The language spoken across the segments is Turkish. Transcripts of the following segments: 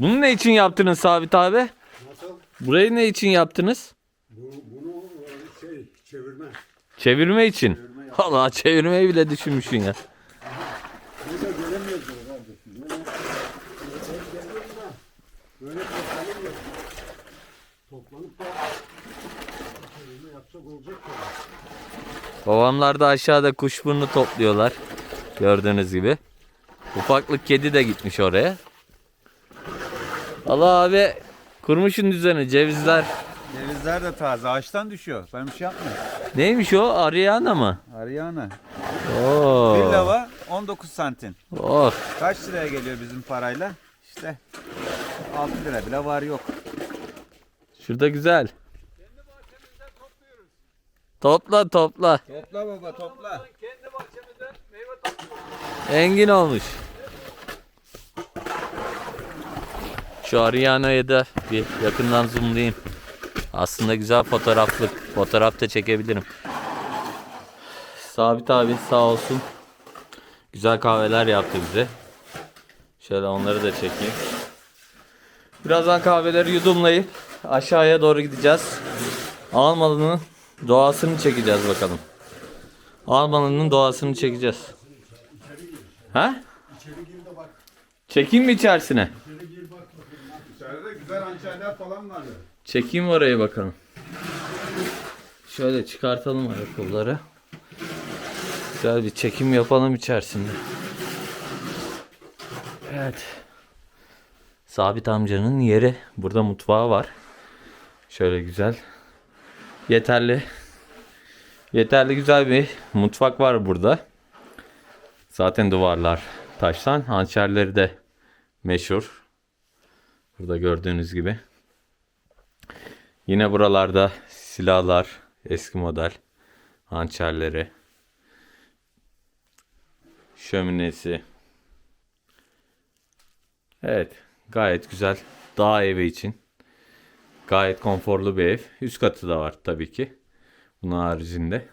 Bunu ne için yaptınız Sabit abi? Nasıl? Burayı ne için yaptınız? Bu, bunu e, şey çevirme. Çevirme için. Çevirme. Allah çevirmeyi bile düşünmüşsün ya. Burada göremiyoruz kardeşim. Böyle, böyle böyle. Toplanıp da çevirme yapsak olacak tabii. Babamlar da aşağıda kuşburnu topluyorlar. Gördüğünüz gibi. Ufaklık kedi de gitmiş oraya. Allah abi kurmuşun düzeni cevizler. Cevizler de taze. Ağaçtan düşüyor. Ben bir şey yapmıyorum. Neymiş o? Ariana mı? Ariyana. Oo. Bir lava 19 santim. Oh. Kaç liraya geliyor bizim parayla? İşte 6 lira bile var yok. Şurada güzel. Topla topla. Topla baba topla. Engin olmuş. Şu Ariana'ya da bir yakından zoomlayayım. Aslında güzel fotoğraflık. Fotoğraf da çekebilirim. Sabit abi sağ olsun. Güzel kahveler yaptı bize. Şöyle onları da çekeyim. Birazdan kahveleri yudumlayıp aşağıya doğru gideceğiz. Almalı'nın doğasını çekeceğiz bakalım. Almalı'nın doğasını çekeceğiz. Ha? Çekeyim mi içerisine? Güzel hançerler falan var. Çekeyim oraya bakalım. Şöyle çıkartalım ayakkabıları. Güzel bir çekim yapalım içerisinde. Evet. Sabit amcanın yeri. Burada mutfağı var. Şöyle güzel. Yeterli. Yeterli güzel bir mutfak var burada. Zaten duvarlar taştan. Hançerleri de meşhur. Burada gördüğünüz gibi. Yine buralarda silahlar, eski model, hançerleri, şöminesi. Evet, gayet güzel. Dağ evi için. Gayet konforlu bir ev. Üst katı da var tabii ki. Bunun haricinde.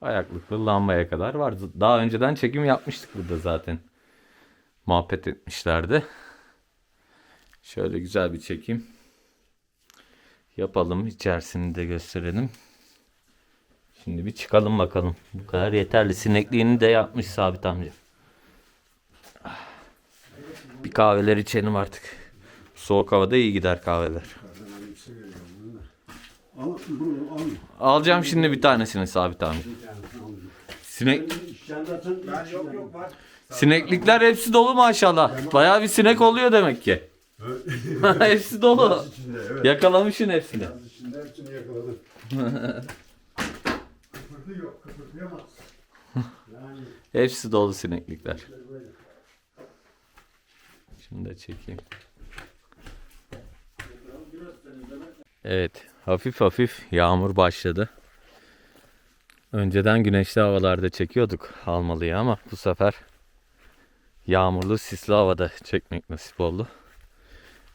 Ayaklıklı lambaya kadar var. Daha önceden çekim yapmıştık burada zaten. Muhabbet etmişlerdi. Şöyle güzel bir çekim yapalım. İçerisini de gösterelim. Şimdi bir çıkalım bakalım. Bu kadar yeterli. Sinekliğini de yapmış Sabit amca. Bir kahveler içelim artık. Soğuk havada iyi gider kahveler. Alacağım şimdi bir tanesini Sabit amca. Sinek, Ben yok yok var. Sineklikler hepsi dolu maşallah. Bayağı bir sinek oluyor demek ki. hepsi dolu. içinde evet. Yakalamışsın hepsini. İçinde hepsini yakaladım. Kıpırdı yok, kıpırdayamaz. Yani Hepsi dolu sineklikler. böyle. Şunu da çekeyim. Evet, hafif hafif yağmur başladı. Önceden güneşli havalarda çekiyorduk almalıyı ama bu sefer yağmurlu sisli havada çekmek nasip oldu.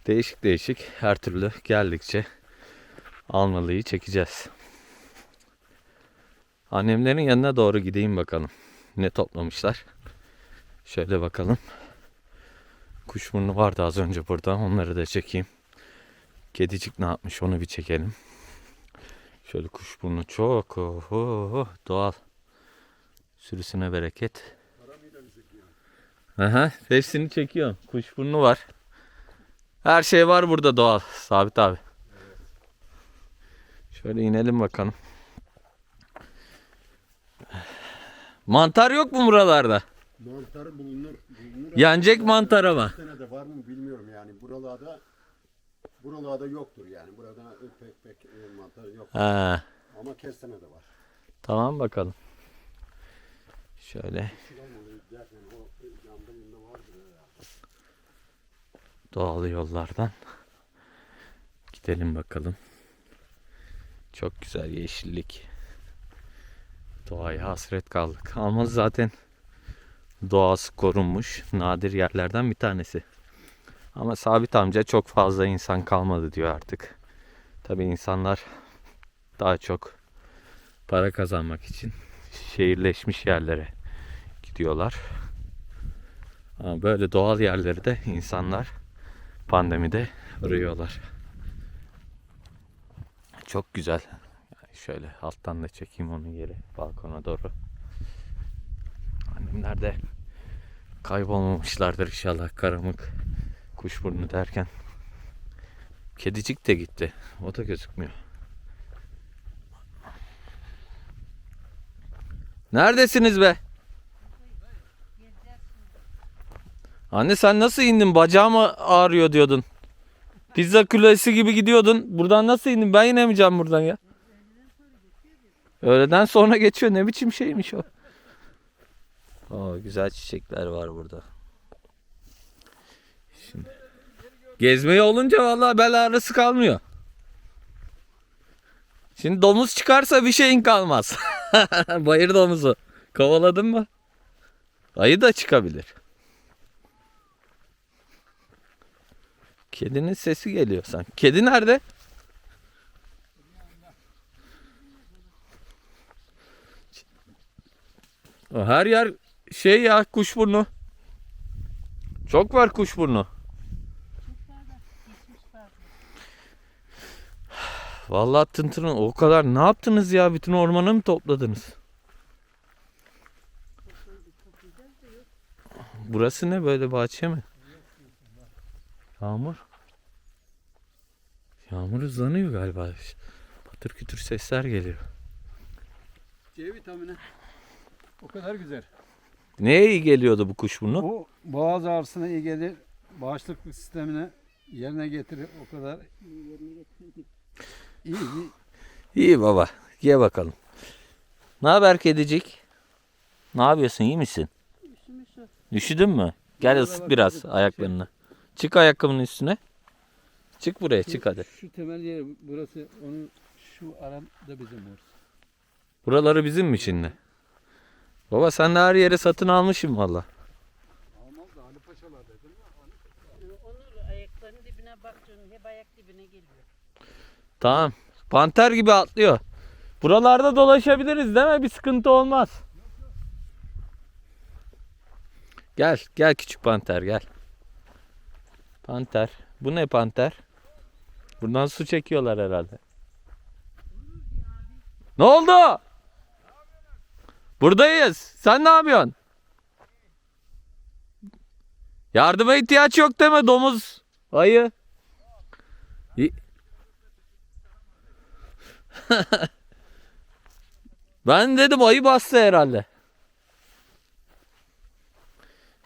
Değişik değişik her türlü geldikçe almalıyı çekeceğiz. Annemlerin yanına doğru gideyim bakalım. Ne toplamışlar. Şöyle bakalım. Kuşburnu vardı az önce burada. Onları da çekeyim. Kedicik ne yapmış onu bir çekelim. Şöyle kuşburnu çok oho, doğal. Sürüsüne bereket. Aha, hepsini çekiyorum. Kuşburnu var. Her şey var burada doğal. Sabit abi. Şöyle inelim bakalım. Mantar yok mu buralarda? Mantarı bulunur. bulunur Yenecek mantar ama. De var mı bilmiyorum yani. Buralarda buralarda yoktur yani. Burada pek pek e, mantar yok. Ha, Ama kestane de var. tamam bakalım. Şöyle Şuradan oluyor doğal yollardan gidelim bakalım. Çok güzel yeşillik. Doğaya hasret kaldık. Ama zaten doğası korunmuş nadir yerlerden bir tanesi. Ama Sabit amca çok fazla insan kalmadı diyor artık. Tabi insanlar daha çok para kazanmak için şehirleşmiş yerlere gidiyorlar. Ha, böyle doğal yerleri de insanlar pandemide arıyorlar. Çok güzel. Şöyle alttan da çekeyim onu yere balkona doğru. Annemler de kaybolmamışlardır inşallah karamık kuşburnu derken. Kedicik de gitti. O da gözükmüyor. Neredesiniz be? Anne sen nasıl indin? Bacağım ağrıyor diyordun. Pizza kulesi gibi gidiyordun. Buradan nasıl indin? Ben inemeyeceğim buradan ya. Öğleden sonra geçiyor. Ne biçim şeymiş o? Oo, güzel çiçekler var burada. Şimdi. Gezmeye olunca vallahi bel ağrısı kalmıyor. Şimdi domuz çıkarsa bir şeyin kalmaz. Bayır domuzu. Kovaladın mı? Ayı da çıkabilir. Kedinin sesi geliyor sanki. Kedi nerede? Her yer şey ya kuşburnu. Çok var kuşburnu. Vallahi tıntırın o kadar ne yaptınız ya bütün ormanı mı topladınız? Burası ne böyle bahçe mi? Yağmur. Yağmur hızlanıyor galiba. Patır kütür sesler geliyor. C vitamini o kadar güzel. Neye iyi geliyordu bu kuş bunu? Bu boğaz ağrısına iyi gelir. Bağışıklık sistemine yerine getirir o kadar. İyi, iyi. İyi baba. Ye bakalım. Ne haber kedicik? Ne yapıyorsun? iyi misin? Üşüdün mü? Gel ısıt biraz ayaklarını. Çık ayakkabının üstüne. Çık buraya çık hadi. Şu temel yeri burası onun şu arada bizim orası. Buraları bizim mi şimdi? Baba sen de her yeri satın almışsın valla. Almaz da Ali Paşalar dedim ya. Onur ayaklarının dibine bak canım. Hep ayak dibine geliyor. Tamam. Panter gibi atlıyor. Buralarda dolaşabiliriz değil mi? Bir sıkıntı olmaz. Gel, gel küçük panter gel. Panter. Bu ne panter? Buradan su çekiyorlar herhalde. Ne oldu? Buradayız. Sen ne yapıyorsun? Yardıma ihtiyaç yok deme domuz. Ayı. Ben dedim ayı bastı herhalde.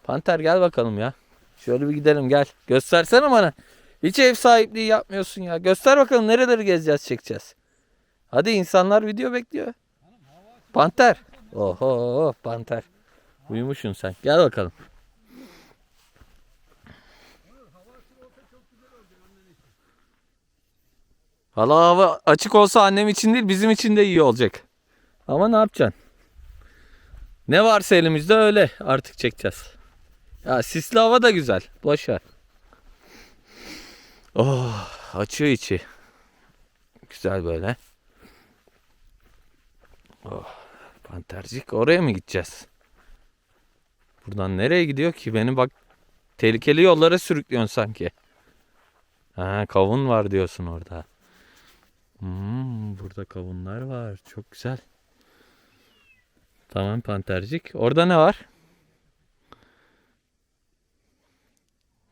Panter gel bakalım ya. Şöyle bir gidelim gel. Göstersene bana. Hiç ev sahipliği yapmıyorsun ya. Göster bakalım nereleri gezeceğiz çekeceğiz. Hadi insanlar video bekliyor. Panter. Oho panter. Uyumuşsun sen. Gel bakalım. Valla hava açık olsa annem için değil bizim için de iyi olacak. Ama ne yapacaksın? Ne varsa elimizde öyle artık çekeceğiz. Ya sisli hava da güzel. Boş ver. Oh açıyor içi. Güzel böyle. Oh pantercik oraya mı gideceğiz? Buradan nereye gidiyor ki? Beni bak tehlikeli yollara sürüklüyorsun sanki. Ha kavun var diyorsun orada. Hmm, burada kavunlar var. Çok güzel. Tamam pantercik. Orada ne var?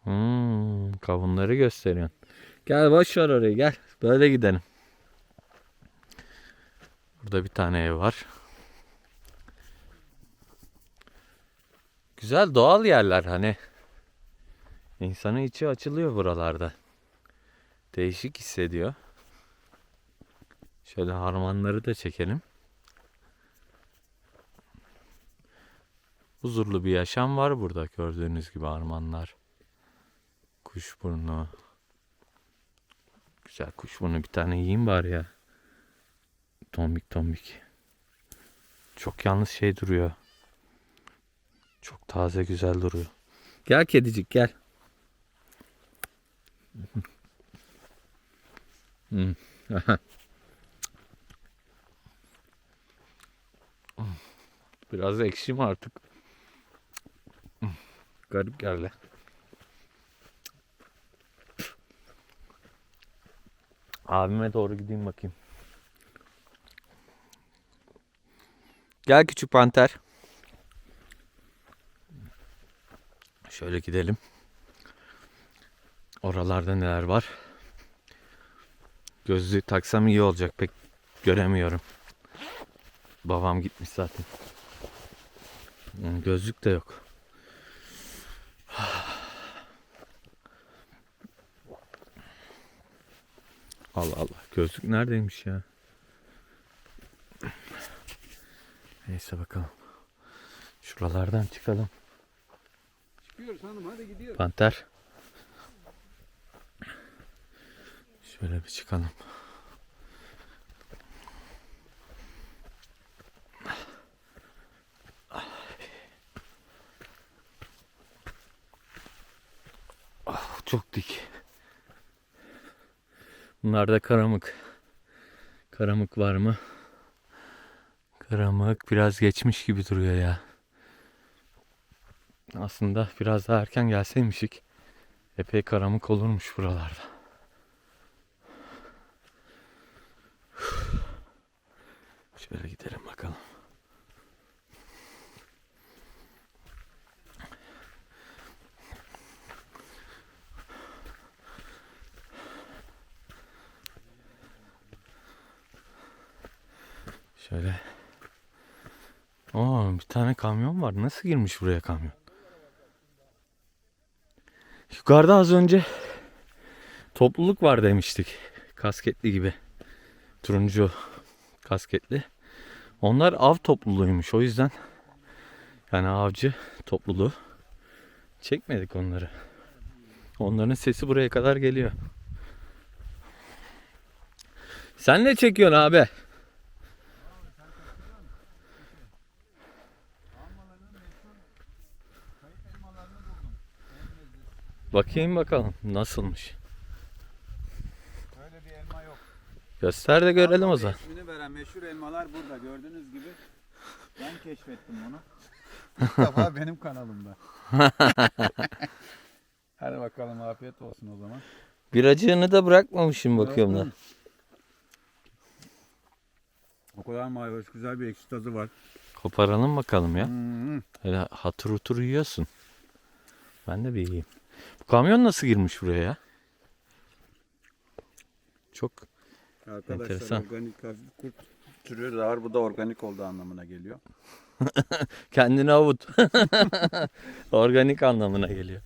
Hmm, kavunları gösteriyorsun. Gel boş ver orayı gel. Böyle gidelim. Burada bir tane ev var. Güzel doğal yerler hani. İnsanın içi açılıyor buralarda. Değişik hissediyor. Şöyle harmanları da çekelim. Huzurlu bir yaşam var burada gördüğünüz gibi harmanlar. Kuşburnu. Güzel kuşburnu bir tane yiyeyim bari ya. Tombik tombik. Çok yalnız şey duruyor. Çok taze güzel duruyor. Gel kedicik gel. Hmm. Biraz ekşi mi artık? Garip geldi. Abime doğru gideyim bakayım. Gel küçük panter. Şöyle gidelim. Oralarda neler var? Gözlüğü taksam iyi olacak. Pek göremiyorum. Babam gitmiş zaten. Gözlük de yok. Allah Allah. Gözlük neredeymiş ya? Neyse bakalım. Şuralardan çıkalım. Çıkıyoruz hanım hadi gidiyoruz. Panter. Şöyle bir çıkalım. Ah, çok dik. Bunlarda karamık. Karamık var mı? Karamık biraz geçmiş gibi duruyor ya. Aslında biraz daha erken gelseymişik epey karamık olurmuş buralarda. Şöyle gidelim bakalım. Şöyle. Oo, bir tane kamyon var. Nasıl girmiş buraya kamyon? Yukarıda az önce topluluk var demiştik. Kasketli gibi. Turuncu kasketli. Onlar av topluluğuymuş. O yüzden yani avcı topluluğu çekmedik onları. Onların sesi buraya kadar geliyor. Sen ne çekiyorsun abi? Bakayım bakalım nasılmış. Öyle bir elma yok. Göster de görelim o zaman. İsmini veren meşhur elmalar burada. Gördüğünüz gibi ben keşfettim onu. İlk defa benim kanalımda. Hadi bakalım afiyet olsun o zaman. Bir acığını da bırakmamışım bakıyorum da. O kadar mayhoş güzel bir ekşi tadı var. Koparalım bakalım ya. Hmm. Öyle hatır hutur yiyorsun. Ben de bir yiyeyim. Bu kamyon nasıl girmiş buraya ya? Çok Arkadaşlar Enteresan. organik hafif kurt türü de var. Bu da organik olduğu anlamına geliyor. kendini avut. Organik anlamına geliyor.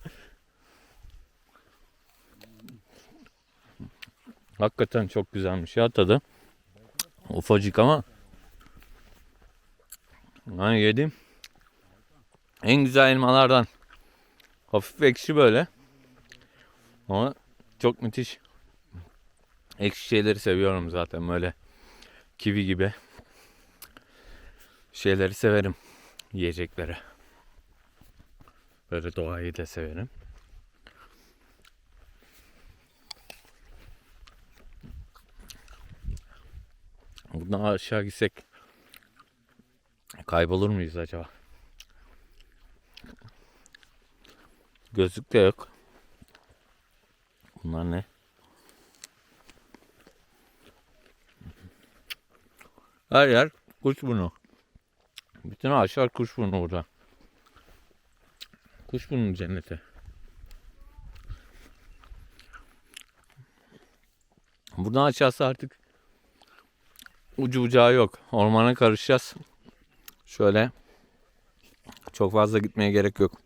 Hakikaten çok güzelmiş ya tadı. Ufacık ama hani yedim. En güzel elmalardan. Hafif ekşi böyle. Ama çok müthiş. Ekşi şeyleri seviyorum zaten böyle. Kivi gibi. Şeyleri severim. Yiyecekleri. Böyle doğayı da severim. Buradan aşağı gitsek kaybolur muyuz acaba? Gözlük de yok. Bunlar ne? Her yer kuşburnu. Bütün ağaçlar kuşburnu burada. Kuşburnu cenneti. Buradan aşağısı artık ucu bucağı yok. Ormana karışacağız. Şöyle çok fazla gitmeye gerek yok.